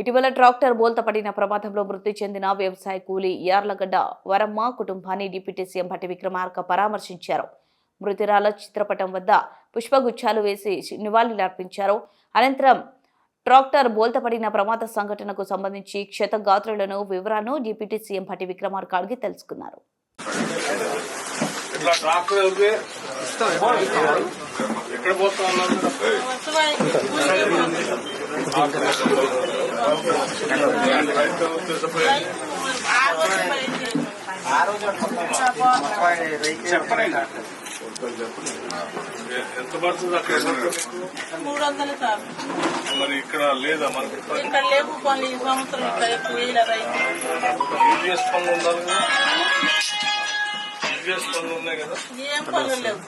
ఇటీవల ట్రాక్టర్ బోల్తా పడిన ప్రమాదంలో మృతి చెందిన వ్యవసాయ కూలీ యార్లగడ్డ వరమ్మ కుటుంబాన్ని డిప్యూటీ సీఎం భట్టి విక్రమార్క పరామర్శించారు. మృతురాల చిత్రపటం వద్ద పుష్పగుచ్చాలు వేసి నివాళులర్పించారు. అనంతరం ట్రాక్టర్ బోల్తా పడిన ప్రమాద సంఘటనకు సంబంధించి క్షతగాత్రులను వివరాలను డిప్యూటీ సీఎం భట్టి విక్రమార్క అడిగి తెలుసుకున్నారు. ఎక్కడ ఎంత పడుతుంది అక్కడ? మూడు వందలు సార్ మరి ఇక్కడ లేదా మనకి ఇక్కడ లేవు పనులు ఈ సంవత్సరం ఇక్కడ ఎక్కువ యూజీఎస్ పనులు ఉండాలి కదా యూజీఎస్ పనులు ఉన్నాయి కదా ఏం పనులు లేవు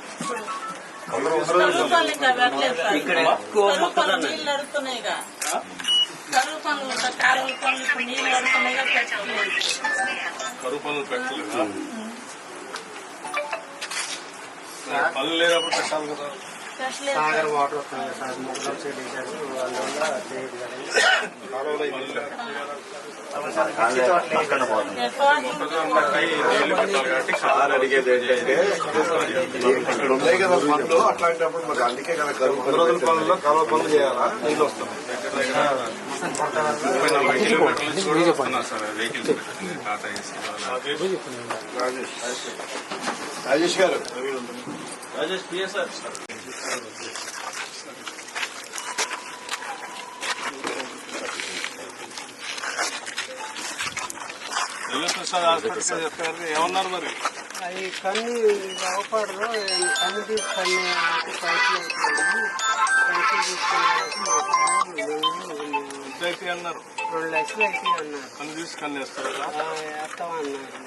కరువు పనులు ఇంకా పెట్టలేదు సార్ కరువు పనులు నీళ్ళు. కరువు పనులు కాలువల పనులు ఇప్పుడు నీళ్ళు పెట్టలేదు కరువు పనులు పెట్టలేదా పనులు లేనప్పుడు పెట్టాలి కదా సాగర్ వాటర్ వస్తుంది సార్ ముగ్గురు సైడ్ వేశారు అందువల్ల సార్ అడిగేది ఏంటంటే ఇక్కడ ఉన్నాయి కదా పనులు అట్లాంటప్పుడు మరి అందుకే కదా కరువు రోజుల పనుల్లో కాలువ పనులు చేయాలా నీళ్ళు వస్తాం ముప్పై నలభై కిలోమీటర్ల వస్తున్నారు సార్ వెహికల్స్ టాటా రాజేష్ గారు రాజేష్ సార్ ప్రసాద్ హాస్పిటల్ చెప్పారు ఏమన్నారు మరి అది కన్ను అవపడరు కన్ను తీసుకొని ఎంత అయితే అన్నారు రెండు లక్షలు అయితే అన్నారు కన్ను తీసి కన్ను వేస్తారు కదా వేస్తామన్నారు